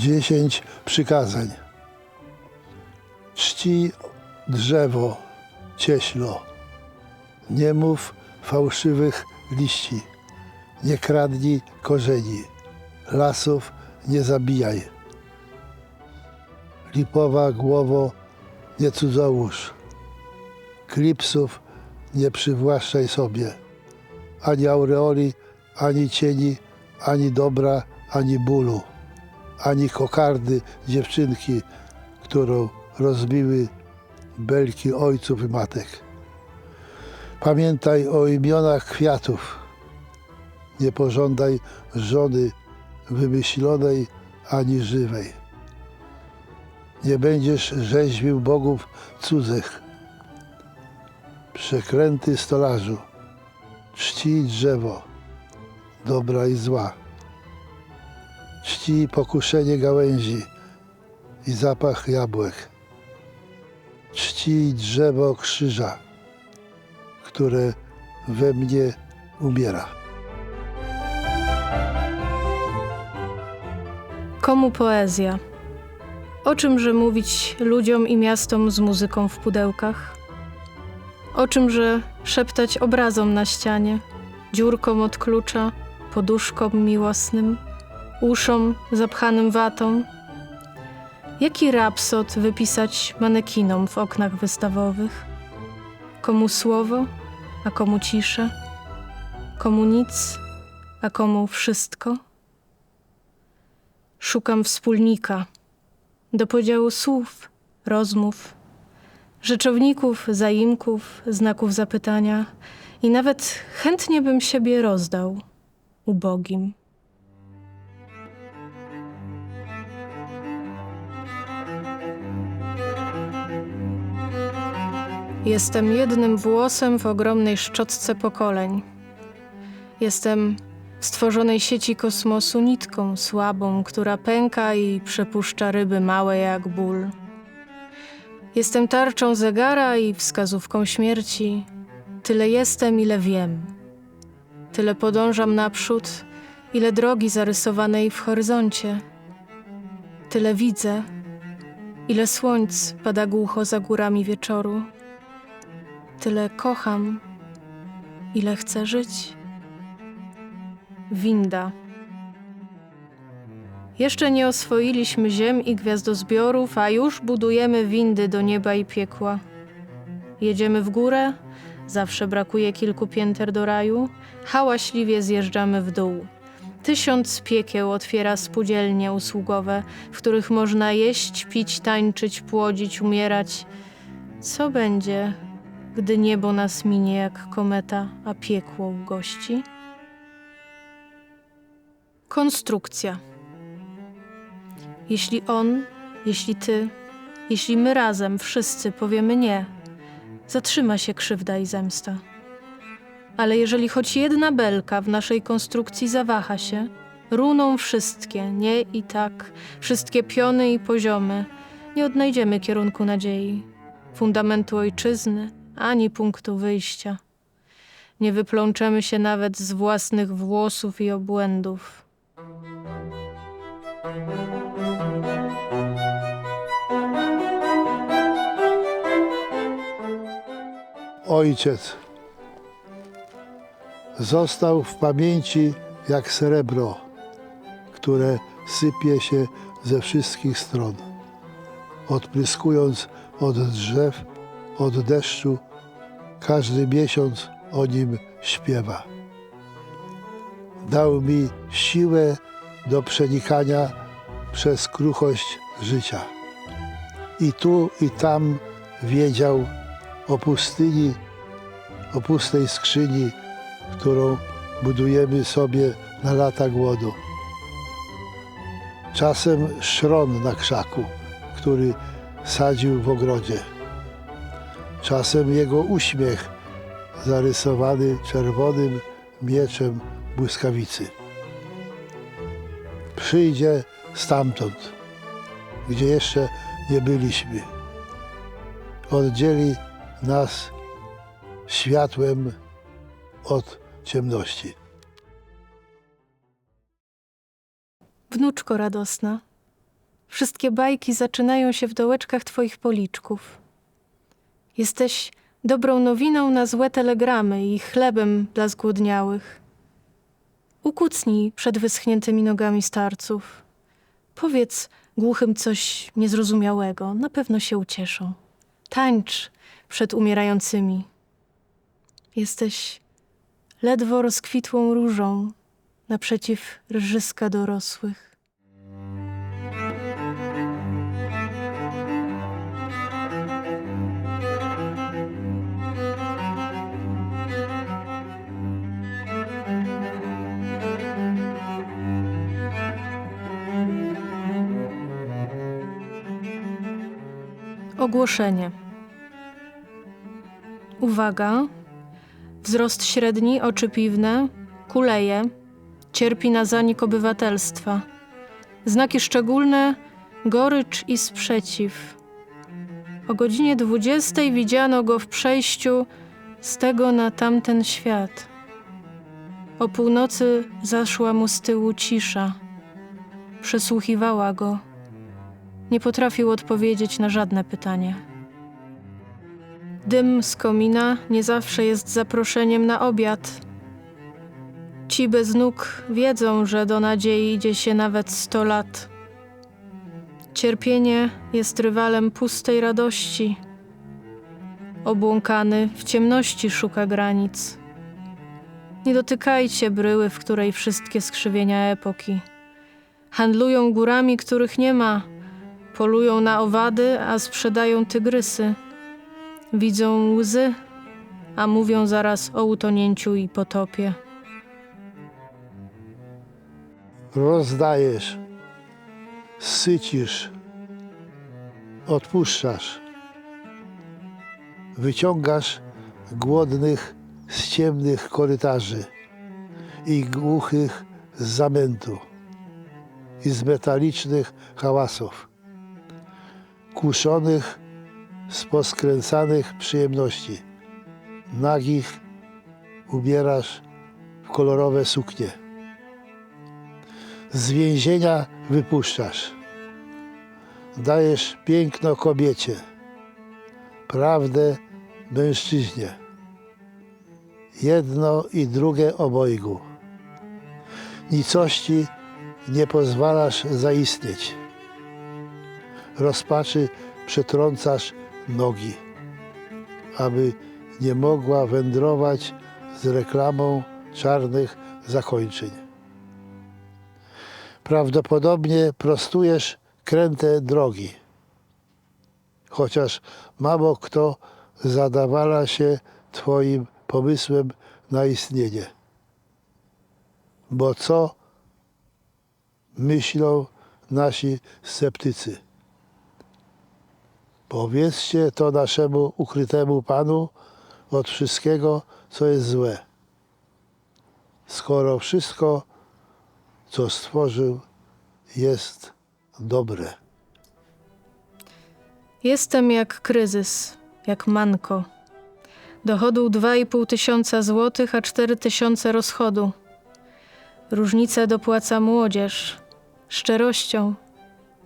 Dziesięć przykazań. Czci drzewo, cieślo. Nie mów fałszywych liści. Nie kradnij korzeni. Lasów nie zabijaj. Lipowa głowo, nie cudzołóż. Klipsów nie przywłaszczaj sobie. Ani aureoli, ani cieni, ani dobra, ani bólu ani kokardy dziewczynki, którą rozbiły belki ojców i matek. Pamiętaj o imionach kwiatów. Nie pożądaj żony wymyślonej ani żywej. Nie będziesz rzeźbił bogów cudzych. Przekręty stolarzu, czci drzewo, dobra i zła czci pokuszenie gałęzi i zapach jabłek. Czci drzewo krzyża, które we mnie umiera. Komu poezja? O czymże mówić ludziom i miastom z muzyką w pudełkach? O czymże szeptać obrazom na ścianie, dziurkom od klucza, poduszkom miłosnym, uszom zapchanym watą? Jaki rapsod wypisać manekinom w oknach wystawowych? Komu słowo, a komu cisza? Komu nic, a komu wszystko? Szukam wspólnika do podziału słów, rozmów, rzeczowników, zaimków, znaków zapytania i nawet chętnie bym siebie rozdał ubogim. Jestem jednym włosem w ogromnej szczotce pokoleń. Jestem w stworzonej sieci kosmosu nitką słabą, która pęka i przepuszcza ryby małe jak ból. Jestem tarczą zegara i wskazówką śmierci. Tyle jestem, ile wiem. Tyle podążam naprzód, ile drogi zarysowanej w horyzoncie. Tyle widzę, ile słońc pada głucho za górami wieczoru. Tyle kocham, ile chcę żyć. Winda. Jeszcze nie oswoiliśmy ziem i gwiazdozbiorów, a już budujemy windy do nieba i piekła. Jedziemy w górę, zawsze brakuje kilku pięter do raju, hałaśliwie zjeżdżamy w dół. Tysiąc piekieł otwiera spółdzielnie usługowe, w których można jeść, pić, tańczyć, płodzić, umierać. Co będzie, gdy niebo nas minie jak kometa, a piekło ugości? Konstrukcja. Jeśli on, jeśli ty, jeśli my razem wszyscy powiemy nie, zatrzyma się krzywda i zemsta. Ale jeżeli choć jedna belka w naszej konstrukcji zawaha się, runą wszystkie, nie i tak, wszystkie piony i poziomy, nie odnajdziemy kierunku nadziei, fundamentu ojczyzny, ani punktu wyjścia. Nie wyplączemy się nawet z własnych włosów i obłędów. Ojciec został w pamięci jak srebro, które sypie się ze wszystkich stron, odpryskując od drzew, od deszczu, każdy miesiąc o nim śpiewa. Dał mi siłę do przenikania przez kruchość życia. I tu, i tam wiedział o pustyni, o pustej skrzyni, którą budujemy sobie na lata głodu. Czasem szron na krzaku, który sadził w ogrodzie. Czasem jego uśmiech zarysowany czerwonym mieczem błyskawicy. Przyjdzie stamtąd, gdzie jeszcze nie byliśmy. Oddzieli nas światłem od ciemności. Wnuczko radosna, wszystkie bajki zaczynają się w dołeczkach twoich policzków. Jesteś dobrą nowiną na złe telegramy i chlebem dla zgłodniałych. Ukucnij przed wyschniętymi nogami starców. Powiedz głuchym coś niezrozumiałego, na pewno się ucieszą. Tańcz przed umierającymi. Jesteś ledwo rozkwitłą różą naprzeciw rżyska dorosłych. Ogłoszenie. Uwaga! Wzrost średni, oczy piwne, kuleje, cierpi na zanik obywatelstwa. Znaki szczególne gorycz i sprzeciw. O godzinie 20 widziano go w przejściu z tego na tamten świat. O północy zaszła mu z tyłu cisza. Przesłuchiwała go. Nie potrafił odpowiedzieć na żadne pytanie. Dym z komina nie zawsze jest zaproszeniem na obiad. Ci bez nóg wiedzą, że do nadziei idzie się nawet sto lat. Cierpienie jest rywalem pustej radości. Obłąkany w ciemności szuka granic. Nie dotykajcie bryły, w której wszystkie skrzywienia epoki. Handlują górami, których nie ma. Polują na owady, a sprzedają tygrysy. Widzą łzy, a mówią zaraz o utonięciu i potopie. Rozdajesz, sycisz, odpuszczasz. Wyciągasz głodnych z ciemnych korytarzy i głuchych z zamętu i z metalicznych hałasów, kuszonych z poskręcanych przyjemności. Nagich ubierasz w kolorowe suknie z więzienia wypuszczasz. Dajesz piękno kobiecie, prawdę mężczyźnie. Jedno i drugie obojgu. Nicości nie pozwalasz zaistnieć. Rozpaczy przetrącasz nogi, aby nie mogła wędrować z reklamą czarnych zakończeń. Prawdopodobnie prostujesz kręte drogi. Chociaż mało kto zadawala się Twoim pomysłem na istnienie. Bo co myślą nasi sceptycy? Powiedzcie to naszemu ukrytemu Panu od wszystkiego, co jest złe. Skoro wszystko, co stworzył, jest dobre. Jestem jak kryzys, jak manko. Dochodu 2,5 tysiąca złotych, a 4 tysiące rozchodu. Różnicę dopłaca młodzież, szczerością,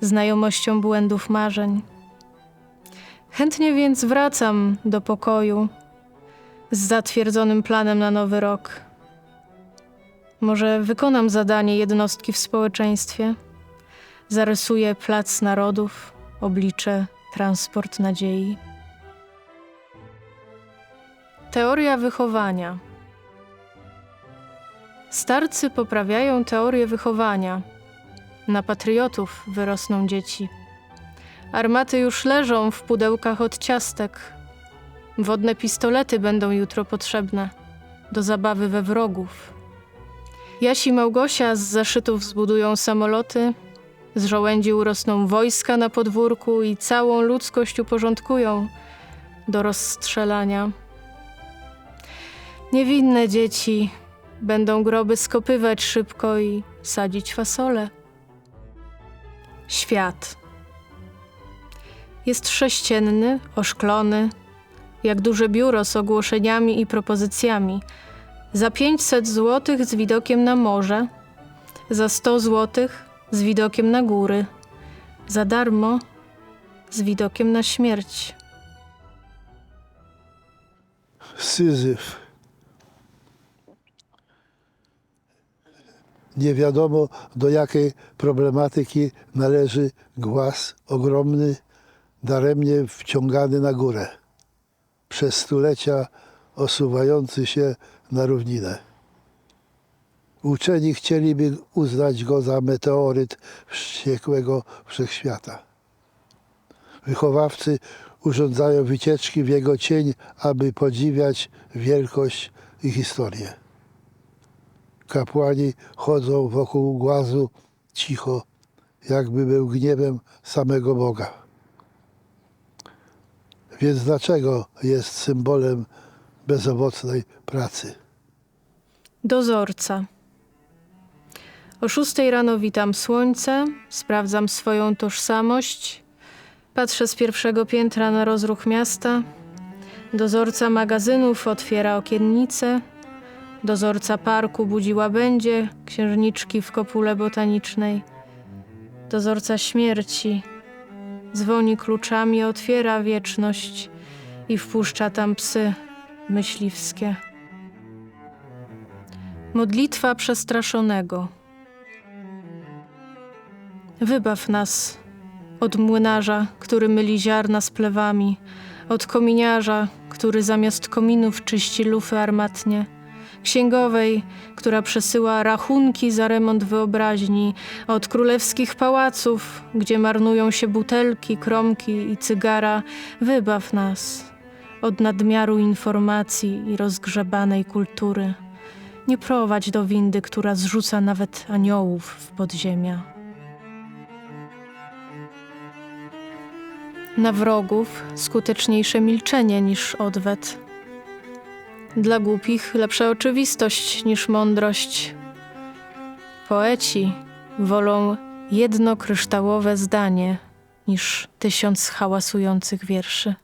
znajomością błędów marzeń. Chętnie więc wracam do pokoju z zatwierdzonym planem na nowy rok. Może wykonam zadanie jednostki w społeczeństwie, zarysuję plac narodów, obliczę transport nadziei. Teoria wychowania. Starcy poprawiają teorię wychowania. Na patriotów wyrosną dzieci. Armaty już leżą w pudełkach od ciastek. Wodne pistolety będą jutro potrzebne. do zabawy we wrogów. Jasi Małgosia z zaszytów zbudują samoloty, z żołędzi urosną wojska na podwórku i całą ludzkość uporządkują do rozstrzelania. Niewinne dzieci będą groby skopywać szybko i sadzić fasole. Świat jest sześcienny, oszklony, jak duże biuro z ogłoszeniami i propozycjami. Za 500 zł z widokiem na morze, za 100 zł z widokiem na góry, za darmo z widokiem na śmierć. Syzyf. Nie wiadomo do jakiej problematyki należy głaz ogromny, daremnie wciągany na górę, przez stulecia osuwający się na równinę. Uczeni chcieliby uznać go za meteoryt wściekłego wszechświata. Wychowawcy urządzają wycieczki w jego cień, aby podziwiać wielkość i historię. Kapłani chodzą wokół głazu cicho, jakby był gniewem samego Boga. Więc dlaczego jest symbolem bezowocnej pracy? Dozorca. O szóstej rano witam słońce, sprawdzam swoją tożsamość, patrzę z pierwszego piętra na rozruch miasta. Dozorca magazynów otwiera okiennice, dozorca parku budzi łabędzie, księżniczki w kopule botanicznej. Dozorca śmierci dzwoni kluczami, otwiera wieczność i wpuszcza tam psy myśliwskie. Modlitwa przestraszonego. Wybaw nas od młynarza, który myli ziarna z plewami, od kominiarza, który zamiast kominów czyści lufy armatnie, księgowej, która przesyła rachunki za remont wyobraźni, od królewskich pałaców, gdzie marnują się butelki, kromki i cygara. Wybaw nas od nadmiaru informacji i rozgrzebanej kultury. Nie prowadź do windy, która zrzuca nawet aniołów w podziemia. Na wrogów skuteczniejsze milczenie niż odwet. Dla głupich lepsza oczywistość niż mądrość. Poeci wolą jedno kryształowe zdanie niż tysiąc hałasujących wierszy.